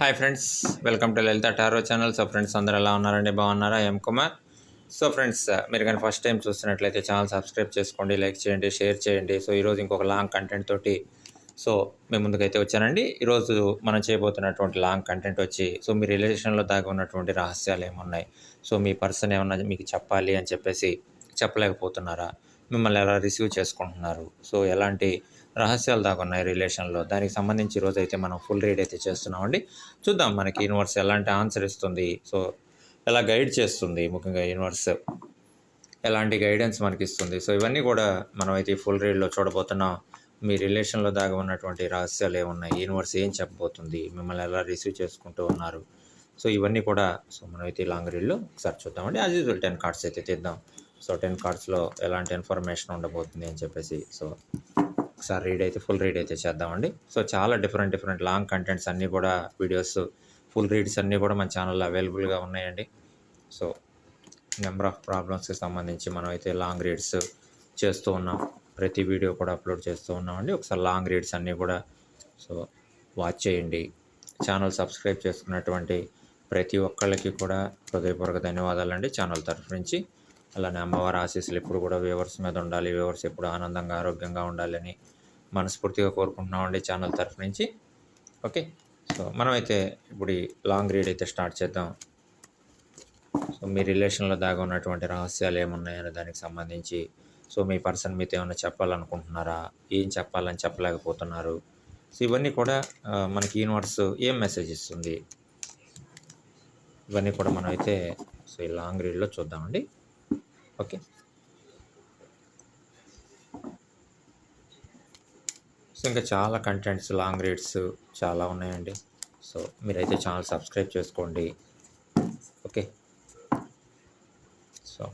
Hi friends welcome to Lalitha tarot channel so friends అందరూ ఎలా ఉన్నారండి? బాగున్నారా? ఎం కుమార్ సో ఫ్రెండ్స్ మీరు కానీ ఫస్ట్ టైం చూస్తున్నట్లయితే ఛానల్ సబ్స్క్రైబ్ చేసుకోండి లైక్ చేయండి షేర్ చేయండి. సో ఈరోజు ఇంకొక లాంగ్ కంటెంట్ తోటి సో మేము ముందుకైతే వచ్చానండి. ఈరోజు మనం చేయబోతున్నటువంటి లాంగ్ కంటెంట్ వచ్చి సో మీ రిలేషన్లో దాగి ఉన్నటువంటి రహస్యాలు ఏమున్నాయి? సో మీ పర్సన్ ఏమన్నా మీకు చెప్పాలి అని చెప్పేసి చెప్పలేకపోతున్నారా? మిమ్మల్ని ఎలా రిసీవ్ చేసుకుంటున్నారు? సో ఎలాంటి రహస్యాలు దాకా ఉన్నాయి రిలేషన్లో. దానికి సంబంధించి ఈరోజు అయితే మనం ఫుల్ రీడ్ అయితే చేస్తున్నామండి. చూద్దాం మనకి యూనివర్స్ ఎలాంటి ఆన్సర్ ఇస్తుంది. సో ఎలా గైడ్ చేస్తుంది ముఖ్యంగా యూనివర్స్? ఎలాంటి గైడెన్స్ మనకి ఇస్తుంది? సో ఇవన్నీ కూడా మనం అయితే ఫుల్ రీడ్లో చూడబోతున్నాం. మీ రిలేషన్లో దాగి ఉన్నటువంటి రహస్యాలు ఏమున్నాయి? యూనివర్స్ ఏం చెప్పబోతుంది? మిమ్మల్ని ఎలా రిసీవ్ చేసుకుంటూ ఉన్నారు? సో ఇవన్నీ కూడా సో మనమైతే లాంగ్ రీడ్లో ఒకసారి చూద్దామండి. అది యూజువల్ టెన్ కార్డ్స్ అయితే తీద్దాం. సో టెన్ కార్డ్స్లో ఎలాంటి ఇన్ఫర్మేషన్ ఉండబోతుంది అని చెప్పేసి. సో ఒకసారి రీడ్ అయితే ఫుల్ రీడ్ అయితే చేద్దామండి. సో చాలా డిఫరెంట్ డిఫరెంట్ లాంగ్ కంటెంట్స్ అన్నీ కూడా వీడియోస్ ఫుల్ రీడ్స్ అన్నీ కూడా మన ఛానల్లో అవైలబుల్గా ఉన్నాయండి. సో నెంబర్ ఆఫ్ ప్రాబ్లమ్స్కి సంబంధించి మనం అయితే లాంగ్ రీడ్స్ చేస్తూ ఉన్నాం. ప్రతి వీడియో కూడా అప్లోడ్ చేస్తూ ఉన్నామండి. ఒకసారి లాంగ్ రీడ్స్ అన్నీ కూడా సో వాచ్ చేయండి. ఛానల్ సబ్స్క్రైబ్ చేసుకున్నటువంటి ప్రతి ఒక్కళ్ళకి కూడా హృదయపూర్వక ధన్యవాదాలండి. ఛానల్ తరఫు నుంచి అలానే అమ్మవారి ఆశీస్సులు ఎప్పుడు కూడా వ్యూవర్స్ మీద ఉండాలి. వ్యూవర్స్ ఎప్పుడు ఆనందంగా ఆరోగ్యంగా ఉండాలని మనస్ఫూర్తిగా కోరుకుంటున్నామండి ఛానల్ తరఫు నుంచి. ఓకే? సో మనమైతే ఇప్పుడు ఈ లాంగ్ రీడ్ అయితే స్టార్ట్ చేద్దాం. సో మీ రిలేషన్లో దాగా ఉన్నటువంటి రహస్యాలు ఏమున్నాయనే దానికి సంబంధించి సో మీ పర్సన్ మీతో ఏమైనా చెప్పాలనుకుంటున్నారా? ఏం చెప్పాలని చెప్పలేకపోతున్నారు? సో ఇవన్నీ కూడా మనకి యూనివర్స్ ఏం మెసేజ్ ఇస్తుంది? ఇవన్నీ కూడా మనమైతే సో ఈ లాంగ్ రీడ్లో చూద్దామండి. ఓకే. సో ఇంకా చాలా కంటెంట్స్ లాంగ్ రీడ్స్ చాలా ఉన్నాయండి. సో మీరైతే ఛానల్ సబ్స్క్రైబ్ చేసుకోండి. ఓకే. సో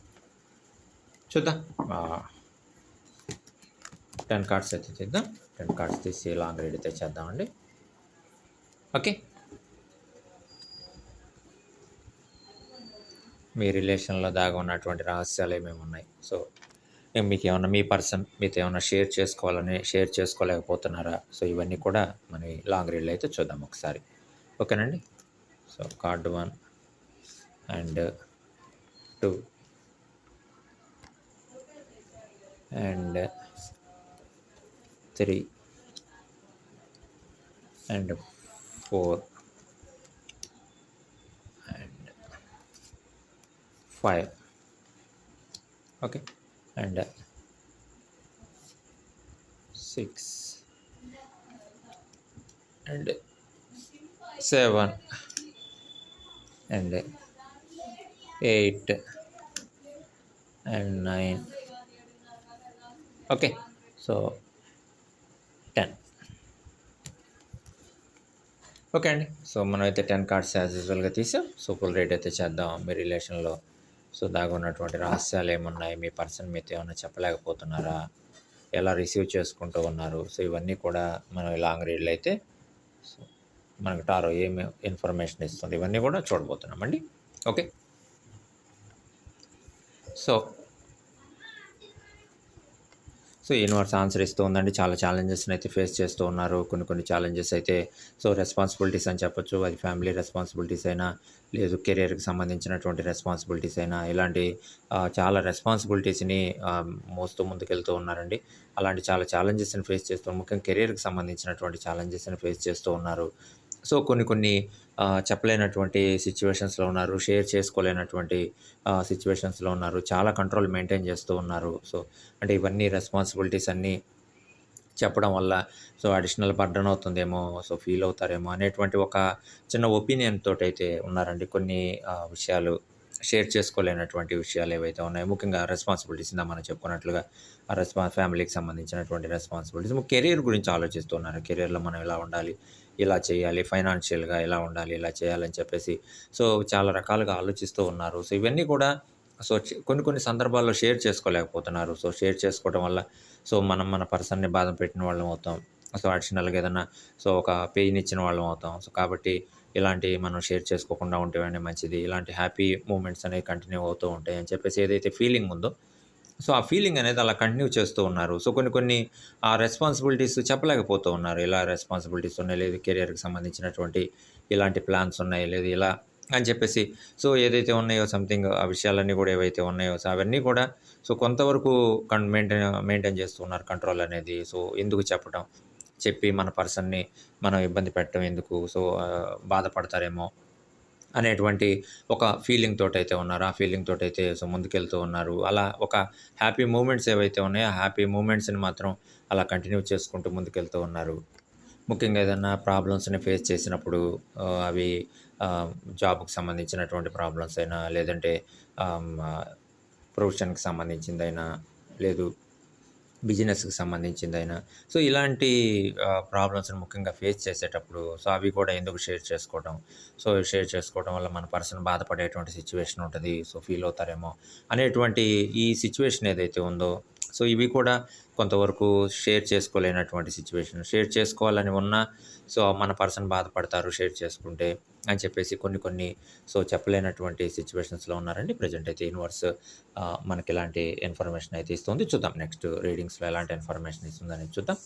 చూద్దాం. టెన్ కార్డ్స్ అయితే చేద్దాం. టెన్ కార్డ్స్ తీసి లాంగ్ రీడ్ అయితే చేద్దామండి. ఓకే. మీ రిలేషన్లో దాగా ఉన్నటువంటి రహస్యాలు ఏమేమి ఉన్నాయి? సో మీకు ఏమన్నా మీ పర్సన్ మీతో ఏమన్నా షేర్ చేసుకోవాలని షేర్ చేసుకోలేకపోతున్నారా? సో ఇవన్నీ కూడా మన లాంగ్ రీడ్లో అయితే చూద్దాం ఒకసారి. ఓకేనండి? So card one and two and three and four and five okay and six and seven and eight and nine okay so ten okay అండి సో మనం అయితే టెన్ కార్డ్స్ యాజ్ యూజువల్గా తీసాం. సో ఫుల్ రేట్ అయితే చేద్దాం. మీ రిలేషన్లో so దాగా ఉన్నటువంటి రహస్యాలు ఏమున్నాయి మీ పర్సన్ మీతో ఏమైనా చెప్పలేకపోతున్నారా? ఎలా రిసీవ్ చేసుకుంటూ ఉన్నారు? సో ఇవన్నీ కూడా మనం లాంగ్ రీడ్లు అయితే సో మనకు టారో ఏమి ఇన్ఫర్మేషన్ ఇస్తుంది? ఇవన్నీ కూడా చూడబోతున్నామండి okay. So so universe answer ఇస్తూ ఉందండి. చాలా ఛాలెంజెస్ని అయితే ఫేస్ చేస్తూ ఉన్నారు. కొన్ని కొన్ని ఛాలెంజెస్ అయితే సో రెస్పాన్సిబిలిటీస్ అని చెప్పొచ్చు. అది ఫ్యామిలీ రెస్పాన్సిబిలిటీస్ అయినా లేదు కెరియర్కి సంబంధించినటువంటి రెస్పాన్సిబిలిటీస్ అయినా ఇలాంటి చాలా రెస్పాన్సిబిలిటీస్ని మోస్తూ ముందుకెళ్తూ ఉన్నారండి. అలాంటి చాలా ఛాలెంజెస్ని ఫేస్ చేస్తూ ముఖ్యంగా కెరియర్కి సంబంధించినటువంటి ఛాలెంజెస్ని ఫేస్ చేస్తూ ఉన్నారు. సో కొన్ని కొన్ని చెప్పలేనటువంటి సిచ్యువేషన్స్లో ఉన్నారు షేర్ చేసుకోలేనటువంటి సిచ్యువేషన్స్లో ఉన్నారు చాలా కంట్రోల్ మెయింటైన్ చేస్తూ ఉన్నారు. సో అంటే ఇవన్నీ రెస్పాన్సిబిలిటీస్ అన్నీ చెప్పడం వల్ల సో అడిషనల్ బర్డన్ అవుతుందేమో సో ఫీల్ అవుతారేమో అనేటువంటి ఒక చిన్న ఒపీనియన్ తోటి అయితే ఉన్నారండి. కొన్ని విషయాలు షేర్ చేసుకోలేనటువంటి విషయాలు ఏవైతే ఉన్నాయో ముఖ్యంగా రెస్పాన్సిబిలిటీస్ ఇందా మనం చెప్పుకున్నట్లుగా రెస్పాన్స్ ఫ్యామిలీకి సంబంధించినటువంటి రెస్పాన్సిబిలిటీస్ కెరీర్ గురించి ఆలోచిస్తున్నారు కెరీర్లో మనం ఎలా ఉండాలి ఇలా చేయాలి ఫైనాన్షియల్గా ఎలా ఉండాలి ఇలా చేయాలని చెప్పేసి సో చాలా రకాలుగా ఆలోచిస్తూ ఉన్నారు. సో ఇవన్నీ కూడా సో కొన్ని కొన్ని సందర్భాల్లో షేర్ చేసుకోలేకపోతున్నారు. సో షేర్ చేసుకోవడం వల్ల సో మనం మన పర్సన్ని బాధ పెట్టిన వాళ్ళం అవుతాం. సో అడిషనల్గా ఏదైనా సో ఒక పెయిన్ ఇచ్చిన వాళ్ళం అవుతాం. సో కాబట్టి ఇలాంటి మనం షేర్ చేసుకోకుండా ఉంటేనే మంచిది. ఇలాంటి హ్యాపీ మూమెంట్స్ అనేవి కంటిన్యూ అవుతూ ఉంటాయి అని చెప్పేసి ఏదైతే ఫీలింగ్ ఉందో సో ఆ ఫీలింగ్ అనేది అలా కంటిన్యూ చేస్తూ ఉన్నారు. సో కొన్ని కొన్ని ఆ రెస్పాన్సిబిలిటీస్ చెప్పలేకపోతూ ఉన్నారు. ఇలా రెస్పాన్సిబిలిటీస్ ఉన్నాయి లేదు కెరియర్కి సంబంధించినటువంటి ఇలాంటి ప్లాన్స్ ఉన్నాయి లేదు ఇలా అని చెప్పేసి. సో ఏదైతే ఉన్నాయో సంథింగ్ ఆ విషయాలన్నీ కూడా ఏవైతే ఉన్నాయో సో అవన్నీ కూడా సో కొంతవరకు కన్ మెయింటైన్ మెయింటైన్ చేస్తూ ఉన్నారు కంట్రోల్ అనేది. సో ఎందుకు చెప్పడం చెప్పి మన పర్సన్ని మనం ఇబ్బంది పెట్టడం ఎందుకు? సో బాధపడతారేమో అనేటువంటి ఒక ఫీలింగ్ తోటైతే అయితే ఉన్నారు. ఆ ఫీలింగ్ తోటైతే అయితే సో ముందుకెళ్తూ ఉన్నారు. అలా ఒక హ్యాపీ మూమెంట్స్ ఏవైతే ఉన్నాయో ఆ హ్యాపీ మూమెంట్స్ని మాత్రం అలా కంటిన్యూ చేసుకుంటూ ముందుకెళ్తూ ఉన్నారు. ముఖ్యంగా ఏదైనా ప్రాబ్లమ్స్ని ఫేస్ చేసినప్పుడు అవి జాబ్కి సంబంధించినటువంటి ప్రాబ్లమ్స్ అయినా లేదంటే ప్రొఫెషన్కి సంబంధించిందైనా లేదు బిజినెస్కి సంబంధించిందైనా. సో ఇలాంటి ప్రాబ్లమ్స్ని ముఖ్యంగా ఫేస్ చేసేటప్పుడు సో అవి కూడా ఎందుకు షేర్ చేసుకోవడం సో షేర్ చేసుకోవడం వల్ల మన పర్సన్ బాధపడేటువంటి సిచ్యువేషన్ ఉంటుంది సో ఫీల్ అవుతారేమో అనేటువంటి ఈ సిచ్యువేషన్ ఏదైతే ఉందో సో ఇవి కూడా కొంతవరకు షేర్ చేసుకోలేనటువంటి సిచ్యువేషన్ షేర్ చేసుకోవాలని ఉన్నా సో మన పర్సన్ బాధపడతారు షేర్ చేసుకుంటే అని చెప్పేసి కొన్ని కొన్ని సో చెప్పలేనటువంటి సిచ్యువేషన్స్లో ఉన్నారండి. ప్రజెంట్ అయితే యూనివర్స్ మనకి ఎలాంటి ఇన్ఫర్మేషన్ అయితే ఇస్తుంది. చూద్దాం. నెక్స్ట్ రీడింగ్స్లో ఎలాంటి ఇన్ఫర్మేషన్ ఇస్తుందని చూద్దాం.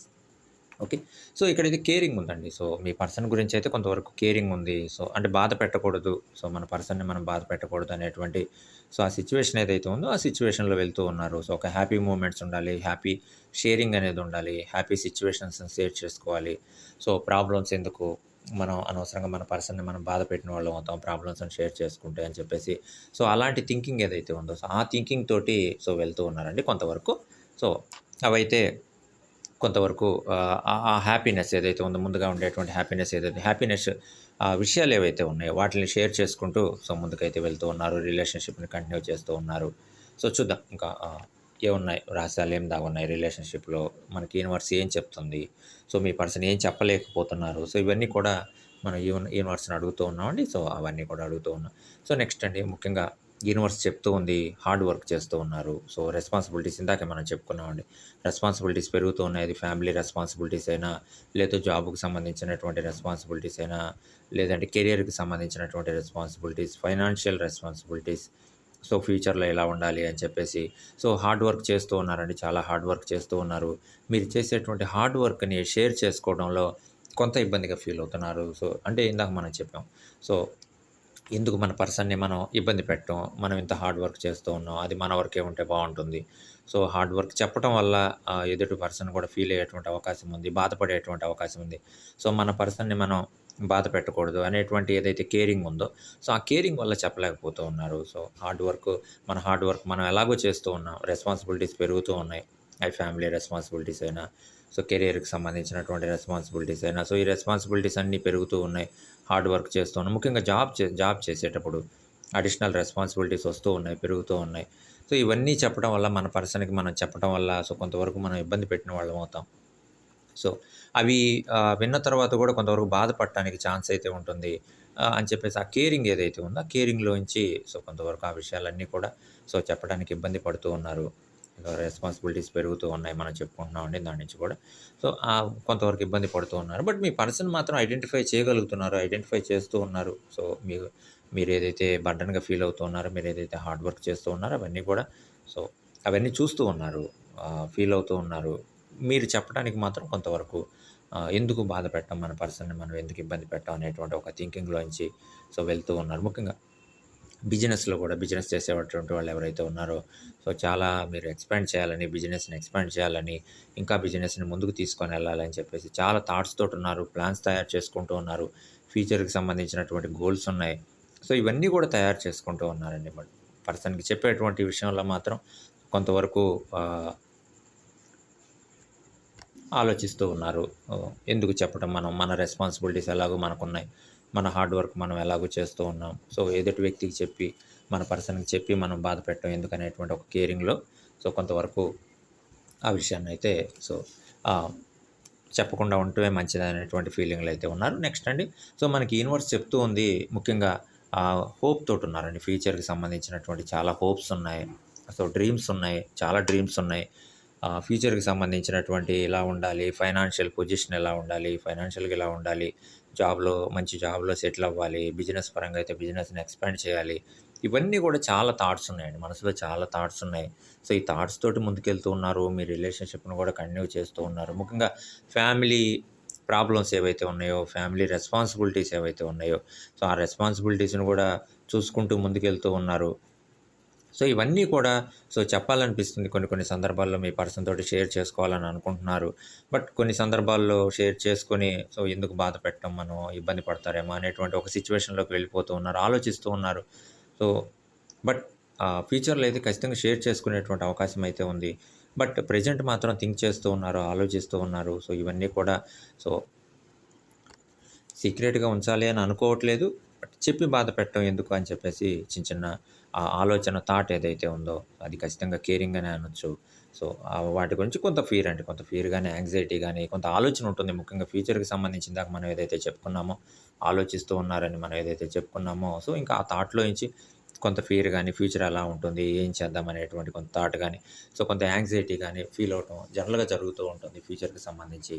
ఓకే. సో ఇక్కడైతే కేరింగ్ ఉందండి. సో మీ పర్సన్ గురించి అయితే కొంతవరకు కేరింగ్ ఉంది. సో అంటే బాధ పెట్టకూడదు. సో మన పర్సన్ని మనం బాధ పెట్టకూడదు అనేటువంటి సో ఆ సిచ్యువేషన్ ఏదైతే ఉందో ఆ సిచ్యువేషన్లో వెళ్తూ ఉన్నారు. సో ఒక హ్యాపీ మూమెంట్స్ ఉండాలి హ్యాపీ షేరింగ్ అనేది ఉండాలి హ్యాపీ సిచ్యువేషన్స్ షేర్ చేసుకోవాలి. సో ప్రాబ్లమ్స్ ఎందుకు మనం అనవసరంగా మన పర్సన్ని మనం బాధ పెట్టిన వాళ్ళం అవుతాం ప్రాబ్లమ్స్ని షేర్ చేసుకుంటే అని చెప్పేసి. సో అలాంటి థింకింగ్ ఏదైతే ఉందో సో ఆ థింకింగ్ తోటి సో వెళ్తూ ఉన్నారండి కొంతవరకు. సో అవైతే కొంతవరకు ఆ, ఆ హ్యాపీనెస్ ఏదైతే ఉందో ముందుగా ఉండేటువంటి హ్యాపీనెస్ ఏదైతే హ్యాపీనెస్ ఆ విషయాలు ఏవైతే ఉన్నాయో వాటిని షేర్ చేసుకుంటూ సో ముందుకైతే వెళ్తూ ఉన్నారు రిలేషన్షిప్ని కంటిన్యూ చేస్తూ ఉన్నారు. సో చూద్దాం ఇంకా ఏమున్నాయి రహస్యాలు ఏం దాగున్నాయి రిలేషన్షిప్లో మనకి యూనివర్స్ ఏం చెప్తుంది సో మీ పర్సన్ ఏం చెప్పలేకపోతున్నారు సో ఇవన్నీ కూడా మనం యూన్ యూనివర్స్ని అడుగుతూ ఉన్నామండి సో అవన్నీ కూడా అడుగుతూ ఉన్నాం. సో నెక్స్ట్ అండి ముఖ్యంగా యూనివర్స్ చెప్తూ ఉంది హార్డ్ వర్క్ చేస్తూ ఉన్నారు. సో రెస్పాన్సిబిలిటీస్ ఇందాక మనం చెప్పుకున్నామండి. రెస్పాన్సిబిలిటీస్ పెరుగుతూ ఉన్నాయి. ఫ్యామిలీ రెస్పాన్సిబిలిటీస్ అయినా లేదా జాబ్కు సంబంధించినటువంటి రెస్పాన్సిబిలిటీస్ అయినా లేదంటే కెరియర్కి సంబంధించినటువంటి రెస్పాన్సిబిలిటీస్ ఫైనాన్షియల్ రెస్పాన్సిబిలిటీస్. సో ఫ్యూచర్లో ఎలా ఉండాలి అని చెప్పేసి. సో హార్డ్ వర్క్ చేస్తూ ఉన్నారండి. చాలా హార్డ్ వర్క్ చేస్తూ ఉన్నారు. మీరు చేసేటువంటి హార్డ్ వర్క్ని షేర్ చేసుకోవడంలో కొంత ఇబ్బందిగా ఫీల్ అవుతున్నారు. సో అంటే ఇందాక మనం చెప్పాం. సో ఎందుకు మన పర్సన్ని మనం ఇబ్బంది పెట్టడం మనం ఇంత హార్డ్ వర్క్ చేస్తూ ఉన్నాం. అది మన వర్కే ఉంటే బాగుంటుంది. సో హార్డ్ వర్క్ చెప్పడం వల్ల ఎదుటి పర్సన్ కూడా ఫీల్ అయ్యేటువంటి అవకాశం ఉంది. బాధపడేటువంటి అవకాశం ఉంది. సో మన పర్సన్ని మనం బాధ పెట్టకూడదు అనేటువంటి ఏదైతే కేరింగ్ ఉందో సో ఆ కేరింగ్ వల్ల చెప్పలేకపోతూ ఉన్నారు. సో హార్డ్ వర్క్ మన హార్డ్ వర్క్ మనం ఎలాగో చేస్తూ ఉన్నాం. రెస్పాన్సిబిలిటీస్ పెరుగుతూ ఉన్నాయి. అవి ఫ్యామిలీ రెస్పాన్సిబిలిటీస్ అయినా సో కెరియర్కి సంబంధించినటువంటి రెస్పాన్సిబిలిటీస్ అయినా సో ఈ రెస్పాన్సిబిలిటీస్ అన్నీ పెరుగుతూ ఉన్నాయి. హార్డ్ వర్క్ చేస్తూ ముఖ్యంగా జాబ్ చే జాబ్ చేసేటప్పుడు అడిషనల్ రెస్పాన్సిబిలిటీస్ వస్తూ ఉన్నాయి పెరుగుతూ ఉన్నాయి. సో ఇవన్నీ చెప్పడం వల్ల మన పర్సన్కి మనం చెప్పడం వల్ల సో కొంతవరకు మనం ఇబ్బంది పెట్టిన వాళ్ళం అవుతాం. సో అవి విన్న తర్వాత కూడా కొంతవరకు బాధపడటానికి ఛాన్స్ అయితే ఉంటుంది. అని చెప్పేసి ఆ కేరింగ్ ఏదైతే ఉందో ఆ కేరింగ్లోంచి సో కొంతవరకు ఆ విషయాలన్నీ కూడా సో చెప్పడానికి ఇబ్బంది పడుతూ ఉన్నారు. రెస్పాన్సిబిలిటీస్ పెరుగుతూ ఉన్నాయి మనం చెప్పుకుంటున్నామండి దాని నుంచి కూడా. సో కొంతవరకు ఇబ్బంది పడుతూ ఉన్నారు. బట్ మీ పర్సన్ మాత్రం ఐడెంటిఫై చేయగలుగుతున్నారు ఐడెంటిఫై చేస్తూ ఉన్నారు. సో మీరు మీరు ఏదైతే బర్డన్గా ఫీల్ అవుతూ ఉన్నారో మీరు ఏదైతే హార్డ్ వర్క్ చేస్తూ ఉన్నారో అవన్నీ కూడా సో అవన్నీ చూస్తూ ఉన్నారు. ఫీల్ అవుతూ ఉన్నారు. మీరు చెప్పడానికి మాత్రం కొంతవరకు ఎందుకు బాధ పెట్టాం మన పర్సన్ని మనం ఎందుకు ఇబ్బంది పెట్టాం అనేటువంటి ఒక థింకింగ్లోంచి సో వెళ్తూ ఉన్నారు. ముఖ్యంగా బిజినెస్లో కూడా బిజినెస్ చేసేటువంటి వాళ్ళు ఎవరైతే ఉన్నారో సో చాలా మీరు ఎక్స్పాండ్ చేయాలని బిజినెస్ని ఎక్స్పాండ్ చేయాలని ఇంకా బిజినెస్ని ముందుకు తీసుకొని వెళ్ళాలని చెప్పేసి చాలా థాట్స్ తోటి ఉన్నారు ప్లాన్స్ తయారు చేసుకుంటూ ఉన్నారు ఫ్యూచర్కి సంబంధించినటువంటి గోల్స్ ఉన్నాయి. సో ఇవన్నీ కూడా తయారు చేసుకుంటూ ఉన్నారండి. బట్ పర్సన్కి చెప్పేటువంటి విషయంలో మాత్రం కొంతవరకు ఆలోచిస్తూ ఉన్నారు. ఎందుకు చెప్పడం మనం మన రెస్పాన్సిబిలిటీస్ ఎలాగో మనకున్నాయి. మన హార్డ్ వర్క్ మనం ఎలాగో చేస్తూ ఉన్నాం. సో ఎదుటి వ్యక్తికి చెప్పి మన పర్సన్కి చెప్పి మనం బాధ పెట్టడం ఎందుకనేటువంటి ఒక కేరింగ్లో సో కొంతవరకు ఆ విషయాన్ని అయితే సో చెప్పకుండా ఉంటే మంచిది అనేటువంటి ఫీలింగ్లు అయితే ఉన్నారు. నెక్స్ట్ అండి సో మనకి యూనివర్స్ చెప్తూ ఉంది ముఖ్యంగా హోప్ తోటి ఉన్నారండి. ఫ్యూచర్కి సంబంధించినటువంటి చాలా హోప్స్ ఉన్నాయి. సో డ్రీమ్స్ ఉన్నాయి చాలా డ్రీమ్స్ ఉన్నాయి. ఫ్యూచర్కి సంబంధించినటువంటి ఎలా ఉండాలి ఫైనాన్షియల్ పొజిషన్ ఎలా ఉండాలి ఫైనాన్షియల్గా ఎలా ఉండాలి జాబ్లో మంచి జాబ్లో సెటిల్ అవ్వాలి బిజినెస్ పరంగా అయితే బిజినెస్ని ఎక్స్పాండ్ చేయాలి. ఇవన్నీ కూడా చాలా థాట్స్ ఉన్నాయండి. మనసులో చాలా థాట్స్ ఉన్నాయి. సో ఈ థాట్స్ తోటి ముందుకెళ్తూ ఉన్నారు. మీ రిలేషన్షిప్ను కూడా కంటిన్యూ చేస్తూ ఉన్నారు. ముఖ్యంగా ఫ్యామిలీ ప్రాబ్లమ్స్ ఏవైతే ఉన్నాయో ఫ్యామిలీ రెస్పాన్సిబిలిటీస్ ఏవైతే ఉన్నాయో సో ఆ రెస్పాన్సిబిలిటీస్ని కూడా చూసుకుంటూ ముందుకెళ్తూ ఉన్నారు. సో ఇవన్నీ కూడా సో చెప్పాలనిపిస్తుంది కొన్ని కొన్ని సందర్భాల్లో మీ పర్సన్ తోటి షేర్ చేసుకోవాలని అనుకుంటున్నారు. బట్ కొన్ని సందర్భాల్లో షేర్ చేసుకొని సో ఎందుకు బాధ పెట్టడం మనం ఇబ్బంది పడతారేమో అనేటువంటి ఒక సిచ్యువేషన్లోకి వెళ్ళిపోతూ ఉన్నారు ఆలోచిస్తూ ఉన్నారు. సో బట్ ఫ్యూచర్లో అయితే ఖచ్చితంగా షేర్ చేసుకునేటువంటి అవకాశం అయితే ఉంది. బట్ ప్రజెంట్ మాత్రం థింక్ చేస్తూ ఉన్నారు ఆలోచిస్తూ ఉన్నారు. సో ఇవన్నీ కూడా సో సీక్రెట్గా ఉంచాలి అని అనుకోవట్లేదు. బట్ చెప్పి బాధ పెట్టడం ఎందుకు అని చెప్పేసి చిన్న చిన్న ఆ ఆలోచన థాట్ ఏదైతే ఉందో అది ఖచ్చితంగా కేరింగ్ అనే అనొచ్చు. సో వాటి గురించి కొంత ఫీర్ అండి. కొంత ఫీర్ కానీ యాంగ్జైటీ కానీ కొంత ఆలోచన ఉంటుంది. ముఖ్యంగా ఫ్యూచర్కి సంబంధించిన దాకా మనం ఏదైతే చెప్పుకున్నామో ఆలోచిస్తూ ఉన్నారని మనం ఏదైతే చెప్పుకున్నామో సో ఇంకా ఆ థాట్లో నుంచి కొంత ఫీర్ కానీ ఫ్యూచర్ ఎలా ఉంటుంది. ఏం చేద్దాం అనేటువంటి కొంత థాట్ కానీ సో కొంత యాంగ్జైటీ కానీ ఫీల్ అవటం జనరల్గా జరుగుతూ ఉంటుంది ఫ్యూచర్కి సంబంధించి.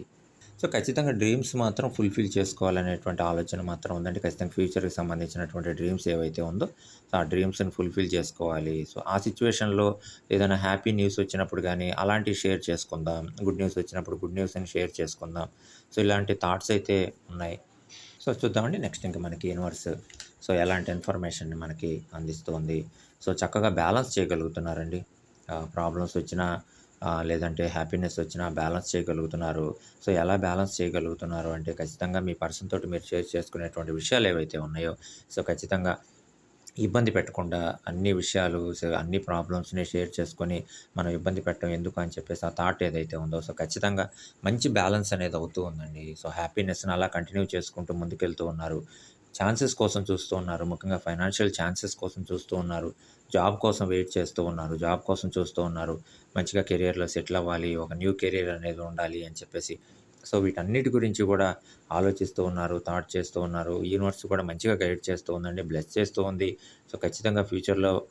సో ఖచ్చితంగా డ్రీమ్స్ మాత్రం ఫుల్ఫిల్ చేసుకోవాలనేటువంటి ఆలోచన మాత్రం ఉందండి. ఖచ్చితంగా ఫ్యూచర్కి సంబంధించినటువంటి డ్రీమ్స్ ఏవైతే ఉందో సో ఆ డ్రీమ్స్ని ఫుల్ఫిల్ చేసుకోవాలి. సో ఆ సిచ్యువేషన్లో ఏదైనా హ్యాపీ న్యూస్ వచ్చినప్పుడు కానీ అలాంటివి షేర్ చేసుకుందాం. గుడ్ న్యూస్ వచ్చినప్పుడు గుడ్ న్యూస్ని షేర్ చేసుకుందాం. సో ఇలాంటి థాట్స్ అయితే ఉన్నాయి. సో చూద్దామండి నెక్స్ట్ ఇంకా మనకి యూనివర్స్. సో ఎలాంటి ఇన్ఫర్మేషన్ని మనకి అందిస్తుంది. సో చక్కగా బ్యాలెన్స్ చేయగలుగుతున్నారండి. ప్రాబ్లమ్స్ వచ్చినా లేదంటే హ్యాపీనెస్ వచ్చినా బ్యాలెన్స్ చేయగలుగుతున్నారు. సో ఎలా బ్యాలెన్స్ చేయగలుగుతున్నారు అంటే ఖచ్చితంగా మీ పర్సన్ తోటి మీరు షేర్ చేసుకునేటువంటి విషయాలు ఏవైతే ఉన్నాయో సో ఖచ్చితంగా ఇబ్బంది పెట్టకుండా అన్ని విషయాలు సో అన్ని ప్రాబ్లమ్స్ని షేర్ చేసుకొని మనం ఇబ్బంది పెట్టడం ఎందుకు అని చెప్పేసి ఆ థాట్ ఏదైతే ఉందో సో ఖచ్చితంగా మంచి బ్యాలెన్స్ అనేది అవుతూ ఉందండి. సో హ్యాపీనెస్ని అలా కంటిన్యూ చేసుకుంటూ ముందుకెళ్తూ ఉన్నారు. ఛాన్సెస్ కోసం చూస్తూ ఉన్నారు. ముఖ్యంగా ఫైనాన్షియల్ ఛాన్సెస్ కోసం చూస్తూ ఉన్నారు. జాబ్ కోసం వెయిట్ చేస్తూ ఉన్నారు జాబ్ కోసం చూస్తూ ఉన్నారు. మంచిగా కెరియర్లో సెటిల్ అవ్వాలి ఒక న్యూ కెరియర్ అనేది ఉండాలి అని చెప్పేసి. సో వీటన్నిటి గురించి కూడా ఆలోచిస్తూ ఉన్నారు థాట్ చేస్తూ ఉన్నారు. యూనివర్స్ కూడా మంచిగా గైడ్ చేస్తూ ఉందండి బ్లెస్ చేస్తూ ఉంది. సో ఖచ్చితంగా ఫ్యూచర్లో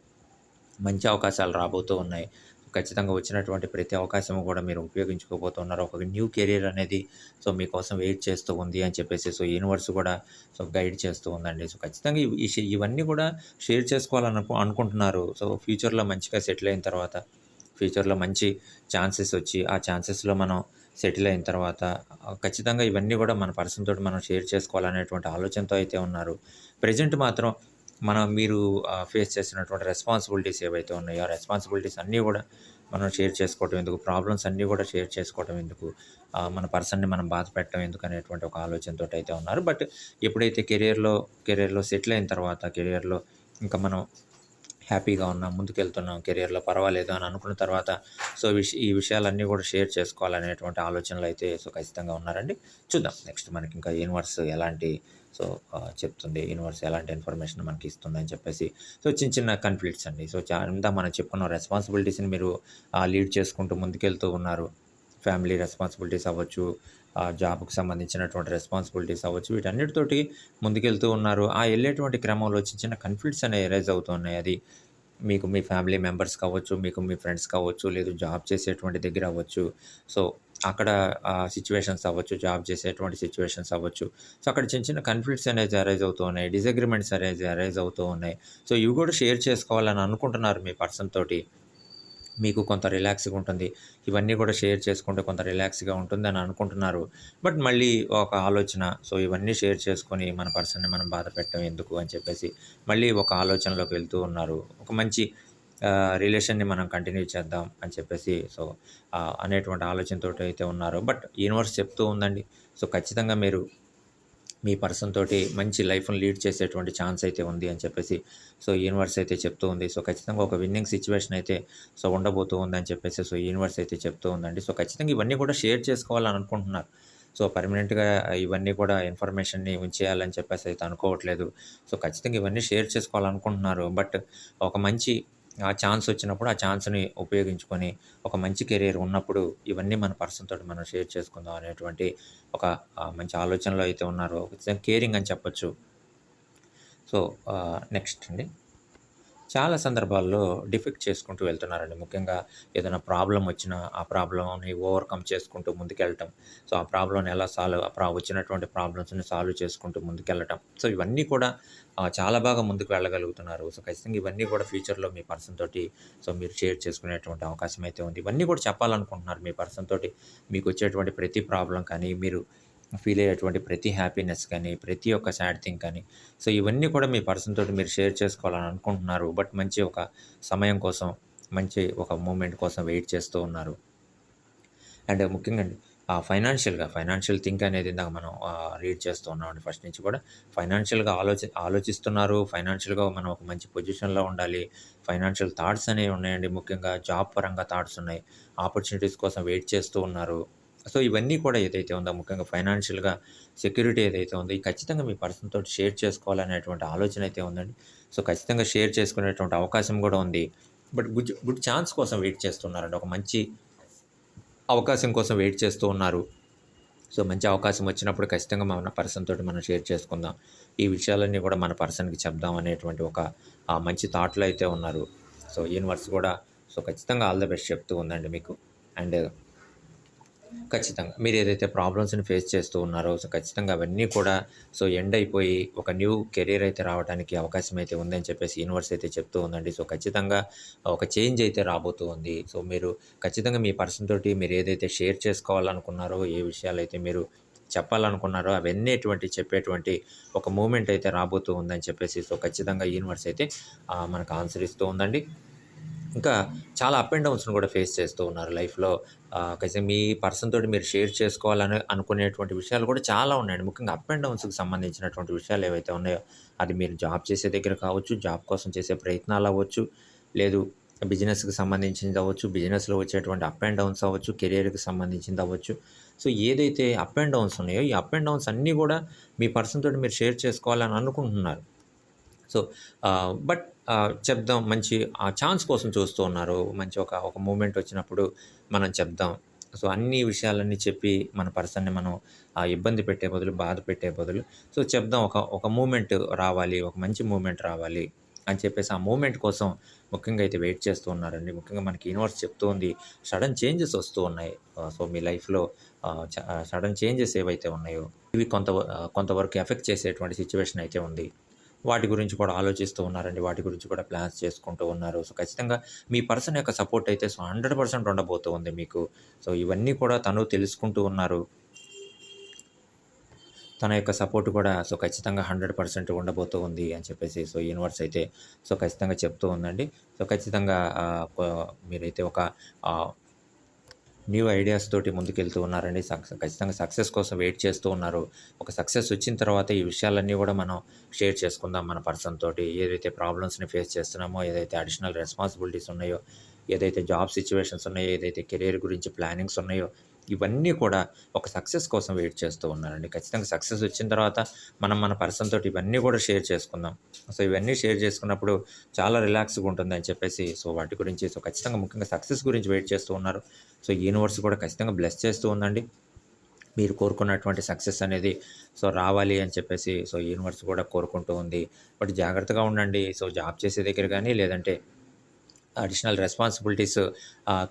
మంచి అవకాశాలు రాబోతూ ఉన్నాయి. ఖచ్చితంగా వచ్చినటువంటి ప్రతి అవకాశం కూడా మీరు ఉపయోగించుకోబోతున్నారు. ఒక న్యూ కెరీర్ అనేది సో మీకోసం వెయిట్ చేస్తూ ఉంది అని చెప్పేసి సో యూనివర్స్ కూడా సో గైడ్ చేస్తూ ఉందండి. సో ఖచ్చితంగా ఈ ఇవన్నీ కూడా షేర్ చేసుకోవాలని అనుకుంటున్నారు. సో ఫ్యూచర్లో మంచిగా సెటిల్ అయిన తర్వాత ఫ్యూచర్లో మంచి ఛాన్సెస్ వచ్చి ఆ ఛాన్సెస్లో మనం సెటిల్ అయిన తర్వాత ఖచ్చితంగా ఇవన్నీ కూడా మన పర్సన్ తోటి మనం షేర్ చేసుకోవాలనేటువంటి ఆలోచనతో అయితే ఉన్నారు. ప్రజెంట్ మాత్రం మనం మీరు ఫేస్ చేసినటువంటి రెస్పాన్సిబిలిటీస్ ఏవైతే ఉన్నాయో ఆ రెస్పాన్సిబిలిటీస్ అన్నీ కూడా మనం షేర్ చేసుకోవటం ఎందుకు? ప్రాబ్లమ్స్ అన్నీ కూడా షేర్ చేసుకోవటం ఎందుకు? మన పర్సన్ని మనం బాధ పెట్టడం ఎందుకు అనేటువంటి ఒక ఆలోచనతో అయితే ఉన్నారు. బట్ ఎప్పుడైతే కెరియర్లో కెరియర్లో సెటిల్ అయిన తర్వాత కెరియర్లో ఇంకా మనం హ్యాపీగా ఉన్నాం ముందుకెళ్తున్నాం కెరియర్లో పర్వాలేదు అని అనుకున్న తర్వాత సో విష ఈ విషయాలన్నీ కూడా షేర్ చేసుకోవాలనేటువంటి ఆలోచనలు అయితే సో ఖచ్చితంగా ఉన్నారండి. చూద్దాం నెక్స్ట్ మనకి ఇంకా యూనివర్స్ ఎలాంటి సో చెప్తుంది యూనివర్స్ ఎలాంటి ఇన్ఫర్మేషన్ మనకి ఇస్తుందని చెప్పేసి సో చిన్న చిన్న కన్ఫ్లిక్ట్స్ అండి. సో చా మనం చెప్పుకున్న రెస్పాన్సిబిలిటీస్ని మీరు లీడ్ చేసుకుంటూ ముందుకెళ్తూ ఉన్నారు. ఫ్యామిలీ రెస్పాన్సిబిలిటీస్ అవ్వచ్చు జాబ్కు సంబంధించినటువంటి రెస్పాన్సిబిలిటీస్ అవ్వచ్చు. వీటన్నిటితోటి ముందుకెళ్తూ ఉన్నారు. ఆ వెళ్ళేటువంటి క్రమంలో చిన్న చిన్న కన్ఫ్లిక్ట్స్ అనేవి ఎరైజ్ అవుతూ ఉన్నాయి అది మీకు మీ ఫ్యామిలీ మెంబర్స్ కావచ్చు మీకు మీ ఫ్రెండ్స్ కావచ్చు లేదు జాబ్ చేసేటువంటి దగ్గర అవ్వచ్చు. సో అక్కడ సిచ్యువేషన్స్ అవ్వచ్చు జాబ్ చేసేటువంటి సిచ్యువేషన్స్ అవ్వచ్చు. సో అక్కడ చిన్న చిన్న కన్ఫ్లిక్ట్స్ అనేది అరైజ్ అవుతూ ఉన్నాయి. డిసగ్రిమెంట్స్ అనేది అరైజ్ అవుతూ ఉన్నాయి. సో ఇవి కూడా షేర్ చేసుకోవాలని అనుకుంటున్నారు మీ పర్సన్ తోటి. మీకు కొంత రిలాక్స్గా ఉంటుంది. ఇవన్నీ కూడా షేర్ చేసుకుంటే కొంత రిలాక్స్గా ఉంటుంది అని అనుకుంటున్నారు. బట్ మళ్ళీ ఒక ఆలోచన సో ఇవన్నీ షేర్ చేసుకొని మన పర్సన్ని మనం బాధ పెట్టడం ఎందుకు అని చెప్పేసి మళ్ళీ ఒక ఆలోచనలోకి వెళ్తూ ఉన్నారు. ఒక మంచి రిలేషన్ని మనం కంటిన్యూ చేద్దాం అని చెప్పేసి సో అనేటువంటి ఆలోచనతో అయితే ఉన్నారు. బట్ యూనివర్స్ చెప్తూ ఉందండి. సో ఖచ్చితంగా మీరు మీ పర్సన్ తోటి మంచి లైఫ్ని లీడ్ చేసేటువంటి ఛాన్స్ అయితే ఉంది అని చెప్పేసి సో యూనివర్స్ అయితే చెప్తూ ఉంది. సో ఖచ్చితంగా ఒక విన్నింగ్ సిచ్యువేషన్ అయితే సో ఉండబోతూ ఉంది అని చెప్పేసి సో యూనివర్స్ అయితే చెప్తూ ఉందండి. సో ఖచ్చితంగా ఇవన్నీ కూడా షేర్ చేసుకోవాలని అనుకుంటున్నారు. సో పర్మనెంట్గా ఇవన్నీ కూడా ఇన్ఫర్మేషన్ని ఉంచేయాలని చెప్పేసి అయితే అనుకోవట్లేదు. సో ఖచ్చితంగా ఇవన్నీ షేర్ చేసుకోవాలనుకుంటున్నారు. బట్ ఒక మంచి ఆ ఛాన్స్ వచ్చినప్పుడు ఆ ఛాన్స్ని ఉపయోగించుకొని ఒక మంచి కెరీర్ ఉన్నప్పుడు ఇవన్నీ మన పర్సన్ తోటి మనం షేర్ చేసుకుందాం అనేటువంటి ఒక మంచి ఆలోచనలో అయితే ఉన్నారు. కేరింగ్ అని చెప్పొచ్చు. సో నెక్స్ట్ అండి. చాలా సందర్భాల్లో డిఫెక్ట్ చేసుకుంటూ వెళ్తున్నారండి. ముఖ్యంగా ఏదైనా ప్రాబ్లం వచ్చినా, ఆ ప్రాబ్లంని ఓవర్‌కమ్ చేసుకుంటూ ముందుకెళ్ళటం. సో, ఆ ప్రాబ్లంని ఎలా సాల్వ్ ప్రా వచ్చినటువంటి ప్రాబ్లమ్స్‌ని సాల్వ్ చేసుకుంటూ ముందుకెళ్ళటం. సో, ఇవన్నీ కూడా చాలా బాగా ముందుకు వెళ్ళగలుగుతున్నారు. సో, ఖచ్చితంగా ఇవన్నీ కూడా ఫ్యూచర్‌లో మీ పర్సన్ తోటి సో, మీరు షేర్ చేసుకునేటువంటి అవకాశం అయితే ఉంది. ఇవన్నీ కూడా చెప్పాలనుకుంటున్నారు మీ పర్సన్ తోటి. మీకు వచ్చేటువంటి ప్రతి ప్రాబ్లం కానీ, మీరు ఫీల్ అయ్యేటువంటి ప్రతి హ్యాపీనెస్ కానీ, ప్రతి ఒక్క సాడ్ థింగ్ కానీ, సో, ఇవన్నీ కూడా మీ పర్సన్ తోటి మీరు షేర్ చేసుకోవాలని అనుకుంటున్నారు. బట్ మంచి ఒక సమయం కోసం, మంచి ఒక మూమెంట్ కోసం వెయిట్ చేస్తూ ఉన్నారు. అండ్ ముఖ్యంగా ఫైనాన్షియల్‌గా ఫైనాన్షియల్ థింక్ అనేది ఇందాక మనం రీడ్ చేస్తూ ఉన్నామండి ఫస్ట్ నుంచి కూడా. ఫైనాన్షియల్‌గా ఆలోచి ఆలోచిస్తున్నారు. ఫైనాన్షియల్‌గా మనం ఒక మంచి పొజిషన్‌లో ఉండాలి. ఫైనాన్షియల్ థాట్స్ అనేవి ఉన్నాయండి. ముఖ్యంగా జాబ్ పరంగా థాట్స్ ఉన్నాయి. ఆపర్చునిటీస్ కోసం వెయిట్ చేస్తూ ఉన్నారు. సో, ఇవన్నీ కూడా ఏదైతే ఉందో ముఖ్యంగా ఫైనాన్షియల్‌గా సెక్యూరిటీ ఏదైతే ఉందో, ఇది ఖచ్చితంగా మీ పర్సన్ తోటి షేర్ చేసుకోవాలనేటువంటి ఆలోచన అయితే ఉందండి. సో, ఖచ్చితంగా షేర్ చేసుకునేటువంటి అవకాశం కూడా ఉంది. బట్ గుడ్ గుడ్ ఛాన్స్ కోసం వెయిట్ చేస్తున్నారండి. ఒక మంచి అవకాశం కోసం వెయిట్ చేస్తూ ఉన్నారు. సో, మంచి అవకాశం వచ్చినప్పుడు ఖచ్చితంగా మన పర్సన్ తోటి మనం షేర్ చేసుకుందాం. ఈ విషయాలన్నీ కూడా మన పర్సన్‌కి చెప్దాం అనేటువంటి ఒక మంచి థాట్‌లో అయితే ఉన్నారు. సో, యూనివర్స్ కూడా సో, ఖచ్చితంగా ఆల్ ద బెస్ట్ చెప్తూ ఉందండి మీకు. అండ్ ఖచ్చితంగా మీరు ఏదైతే ప్రాబ్లమ్స్‌ని ఫేస్ చేస్తూ ఉన్నారో, సో, ఖచ్చితంగా అవన్నీ కూడా సో, ఎండ్ అయిపోయి ఒక న్యూ కెరియర్ అయితే రావడానికి అవకాశం అయితే ఉందని చెప్పేసి యూనివర్స్ అయితే చెప్తూ ఉందండి. సో, ఖచ్చితంగా ఒక చేంజ్ అయితే రాబోతూ ఉంది. సో, మీరు ఖచ్చితంగా మీ పర్సన్ తోటి మీరు ఏదైతే షేర్ చేసుకోవాలనుకున్నారో, ఏ విషయాలు అయితే మీరు చెప్పాలనుకున్నారో అవన్నీ ఎటువంటి చెప్పేటువంటి ఒక మూమెంట్ అయితే రాబోతూ ఉందని చెప్పేసి సో, ఖచ్చితంగా యూనివర్స్ అయితే మనకు ఆన్సర్ ఇస్తూ ఉందండి. ఇంకా చాలా అప్ అండ్ డౌన్స్‌ని కూడా ఫేస్ చేస్తూ ఉన్నారు లైఫ్‌లో. ఆహ్, ఖచ్చితంగా మీ పర్సన్ తోటి మీరు షేర్ చేసుకోవాలని అనుకునేటువంటి విషయాలు కూడా చాలా ఉన్నాయండి. ముఖ్యంగా అప్ అండ్ డౌన్స్‌కి సంబంధించినటువంటి విషయాలు ఏవైతే ఉన్నాయో, అది మీరు జాబ్ చేసే దగ్గర కావచ్చు, జాబ్ కోసం చేసే ప్రయత్నాలు అవ్వచ్చు, లేదు బిజినెస్‌కి సంబంధించింది అవ్వచ్చు, బిజినెస్‌లో వచ్చేటువంటి అప్ అండ్ డౌన్స్ అవ్వచ్చు, కెరియర్‌కి సంబంధించింది అవ్వచ్చు. సో, ఏదైతే అప్ అండ్ డౌన్స్ ఉన్నాయో, ఈ అప్ అండ్ డౌన్స్ అన్నీ కూడా మీ పర్సన్ తోటి మీరు షేర్ చేసుకోవాలని అనుకుంటున్నారు. సో, బట్ uh, uh, చెప్దాం మంచి ఆ ఛాన్స్ కోసం చూస్తూ ఉన్నారు. మంచి ఒక ఒక మూమెంట్ వచ్చినప్పుడు మనం చెప్దాం. సో, అన్ని విషయాలన్నీ చెప్పి మన పర్సన్‌ని మనం ఇబ్బంది పెట్టే బదులు, బాధ పెట్టే బదులు సో, చెప్దాం ఒక ఒక మూమెంట్ రావాలి. ఒక మంచి మూమెంట్ రావాలి అని చెప్పేసి ఆ మూమెంట్ కోసం ముఖ్యంగా అయితే వెయిట్ చేస్తూ ఉన్నారండి. ముఖ్యంగా మనకి యూనివర్స్ చెప్తూ ఉంది. సడన్ చేంజెస్ వస్తూ ఉన్నాయి. సో, మీ లైఫ్‌లో సడన్ చ చేంజెస్ ఏవైతే ఉన్నాయో, ఇవి కొంత కొంతవరకు ఎఫెక్ట్ చేసేటువంటి సిచ్యువేషన్ అయితే ఉంది. వాటి గురించి కూడా ఆలోచిస్తూ ఉన్నారండి. వాటి గురించి కూడా ప్లాన్స్ చేసుకుంటూ ఉన్నారు. సో, ఖచ్చితంగా మీ పర్సన్ యొక్క సపోర్ట్ అయితే సో, 100% ఉండబోతూ ఉంది మీకు. సో, ఇవన్నీ కూడా తను తెలుసుకుంటూ ఉన్నారు. తన యొక్క సపోర్ట్ కూడా సో, ఖచ్చితంగా 100% ఉండబోతూ ఉంది అని చెప్పేసి సో, యూనివర్స్ అయితే సో, ఖచ్చితంగా చెప్తూ ఉందండి. సో, ఖచ్చితంగా మీరైతే ఒక న్యూ ఐడియాస్ తోటి ముందుకెళ్తూ ఉన్నారండి. ఖచ్చితంగా సక్సెస్ కోసం వెయిట్ చేస్తూ ఉన్నారు. ఒక సక్సెస్ వచ్చిన తర్వాత ఈ విషయాలన్నీ కూడా మనం షేర్ చేసుకుందాం మన పర్సన్ తోటి. ఏదైతే ప్రాబ్లమ్స్‌ని ఫేస్ చేస్తున్నామో, ఏదైతే అడిషనల్ రెస్పాన్సిబిలిటీస్ ఉన్నాయో, ఏదైతే జాబ్ సిచ్యువేషన్స్ ఉన్నాయో, ఏదైతే కెరియర్ గురించి ప్లానింగ్స్ ఉన్నాయో, ఇవన్నీ కూడా ఒక సక్సెస్ కోసం వెయిట్ చేస్తూ ఉన్నారండి. ఖచ్చితంగా సక్సెస్ వచ్చిన తర్వాత మనం మన పర్సన్ తోటి ఇవన్నీ కూడా షేర్ చేసుకుందాం. సో, ఇవన్నీ షేర్ చేసుకున్నప్పుడు చాలా రిలాక్స్‌గా ఉంటుందని చెప్పేసి సో, వాటి గురించి సో, ఖచ్చితంగా ముఖ్యంగా సక్సెస్ గురించి వెయిట్ చేస్తూ ఉన్నారు. సో, యూనివర్స్ కూడా ఖచ్చితంగా బ్లెస్ చేస్తూ ఉందండి. మీరు కోరుకున్నటువంటి సక్సెస్ అనేది సో, రావాలి అని చెప్పేసి సో, యూనివర్స్ కూడా కోరుకుంటూ ఉంది. బట్ జాగ్రత్తగా ఉండండి. సో, జాబ్ చేసే దగ్గర కానీ లేదంటే అడిషనల్ రెస్పాన్సిబిలిటీస్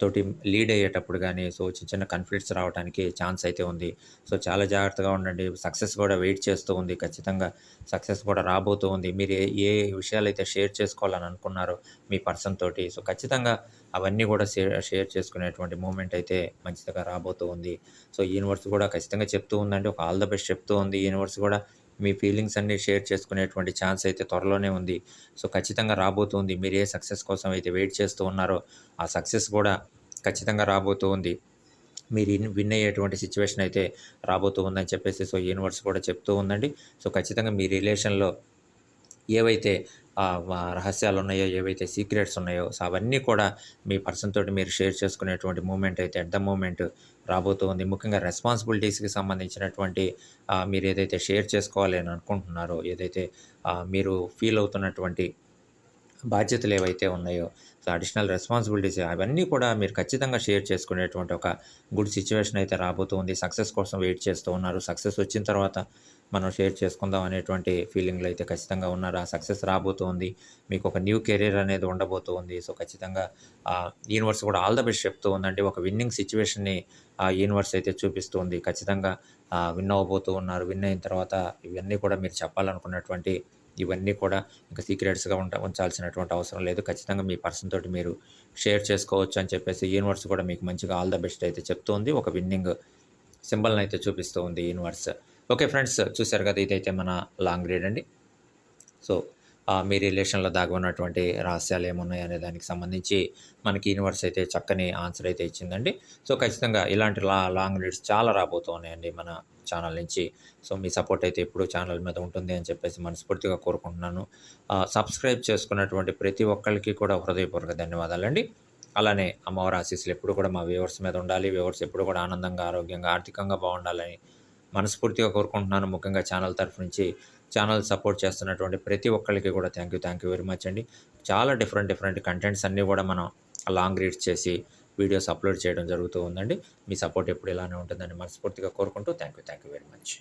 తోటి లీడ్ అయ్యేటప్పుడు కానీ సో, చిన్న చిన్న కన్ఫ్లిక్ట్స్ రావడానికి ఛాన్స్ అయితే ఉంది. సో, చాలా జాగ్రత్తగా ఉండండి. సక్సెస్ కూడా వెయిట్ చేస్తూ ఉంది. ఖచ్చితంగా సక్సెస్ కూడా రాబోతూ ఉంది. మీరు ఏ ఏ విషయాలు అయితే షేర్ చేసుకోవాలని అనుకున్నారో మీ పర్సన్ తోటి సో, ఖచ్చితంగా అవన్నీ కూడా షేర్ షేర్ చేసుకునేటువంటి మూమెంట్ అయితే మంచిదిగా రాబోతూ ఉంది. సో, యూనివర్స్ కూడా ఖచ్చితంగా చెప్తూ ఉందండి. ఒక ఆల్ ద బెస్ట్ చెప్తూ ఉంది. యూనివర్స్ కూడా మీ ఫీలింగ్స్ అన్నీ షేర్ చేసుకునేటువంటి ఛాన్స్ అయితే త్వరలోనే ఉంది. సో, ఖచ్చితంగా రాబోతుంది. మీరు ఏ సక్సెస్ కోసం అయితే వెయిట్ చేస్తూ ఉన్నారో, ఆ సక్సెస్ కూడా ఖచ్చితంగా రాబోతూ ఉంది. మీరు విన్ అయ్యేటువంటి సిచ్యువేషన్ అయితే రాబోతూ ఉందని చెప్పేసి సో, యూనివర్స్ కూడా చెప్తూ ఉందండి. సో, ఖచ్చితంగా మీ రిలేషన్‌లో ఏవైతే రహస్యాలు ఉన్నాయో, ఏవైతే సీక్రెట్స్ ఉన్నాయో, సో, అవన్నీ కూడా మీ పర్సన్ తోటి మీరు షేర్ చేసుకునేటువంటి మూమెంట్ అయితే ఎట్ ద మూమెంట్ రాబోతోంది. ముఖ్యంగా రెస్పాన్సిబిలిటీస్‌కి సంబంధించినటువంటి మీరు ఏదైతే షేర్ చేసుకోవాలి అని అనుకుంటున్నారో, ఏదైతే మీరు ఫీల్ అవుతున్నటువంటి బాధ్యతలు ఏవైతే ఉన్నాయో, అడిషనల్ రెస్పాన్సిబిలిటీస్ అవన్నీ కూడా మీరు ఖచ్చితంగా షేర్ చేసుకునేటువంటి ఒక గుడ్ సిచ్యువేషన్ అయితే రాబోతుంది. సక్సెస్ కోసం వెయిట్ చేస్తూ ఉన్నారు. సక్సెస్ వచ్చిన తర్వాత మనం షేర్ చేసుకుందాం అనేటువంటి ఫీలింగ్లో అయితే ఖచ్చితంగా ఉన్నారు. ఆ సక్సెస్ రాబోతోంది. మీకు ఒక న్యూ కెరీర్ అనేది ఉండబోతోంది. సో ఖచ్చితంగా యూనివర్స్ కూడా ఆల్ ద బెస్ట్ చెప్తూ ఉందండి. ఒక విన్నింగ్ సిచ్యువేషన్ని ఆ యూనివర్స్ అయితే చూపిస్తుంది. ఖచ్చితంగా విన్ అవ్వబోతూ ఉన్నారు. విన్ అయిన తర్వాత ఇవన్నీ కూడా మీరు చెప్పాలనుకున్నటువంటి ఇవన్నీ కూడా ఇంకా సీక్రెట్స్గా ఉంట ఉంచాల్సినటువంటి అవసరం లేదు. ఖచ్చితంగా మీ పర్సన్ తోటి మీరు షేర్ చేసుకోవచ్చు అని చెప్పేసి యూనివర్స్ కూడా మీకు మంచిగా ఆల్ ద బెస్ట్ అయితే చెప్తుంది. ఒక విన్నింగ్ సింబల్ని అయితే చూపిస్తూ ఉంది యూనివర్స్. ఓకే ఫ్రెండ్స్ చూశారు కదా ఇదైతే మన లాంగ్ రీడ్ అండి. సో మీ రిలేషన్లో దాగి ఉన్నటువంటి రహస్యాలు ఏమున్నాయి అనే దానికి సంబంధించి మనకి యూనివర్స్ అయితే చక్కని ఆన్సర్ అయితే ఇచ్చిందండి. సో ఖచ్చితంగా ఇలాంటి లా లాంగ్ రీడ్స్ చాలా రాబోతూ ఉన్నాయండి మన ఛానల్ నుంచి. సో మీ సపోర్ట్ అయితే ఎప్పుడు ఛానల్ మీద ఉంటుంది అని చెప్పేసి మనస్ఫూర్తిగా కోరుకుంటున్నాను. సబ్స్క్రైబ్ చేసుకున్నటువంటి ప్రతి ఒక్కరికి కూడా హృదయపూర్వక ధన్యవాదాలండి. అలానే అమ్మవారి ఆశీస్సులు ఎప్పుడు కూడా మా వ్యూవర్స్ మీద ఉండాలి. వ్యూవర్స్ ఎప్పుడు కూడా ఆనందంగా ఆరోగ్యంగా ఆర్థికంగా బాగుండాలని మనస్ఫూర్తిగా కోరుకుంటున్నాను. ముఖ్యంగా ఛానల్ తరఫు నుంచి ఛానల్ సపోర్ట్ చేస్తున్నటువంటి ప్రతి ఒక్కరికి కూడా thank you thank you very much అండి. చాలా డిఫరెంట్ డిఫరెంట్ కంటెంట్స్ అన్నీ కూడా మనం లాంగ్ రీడ్స్ చేసి వీడియోస్ అప్లోడ్ చేయడం జరుగుతూ ఉందండి. మీ సపోర్ట్ ఎప్పుడు ఇలానే ఉంటుందని మనస్ఫూర్తిగా కోరుకుంటూ thank you thank you very much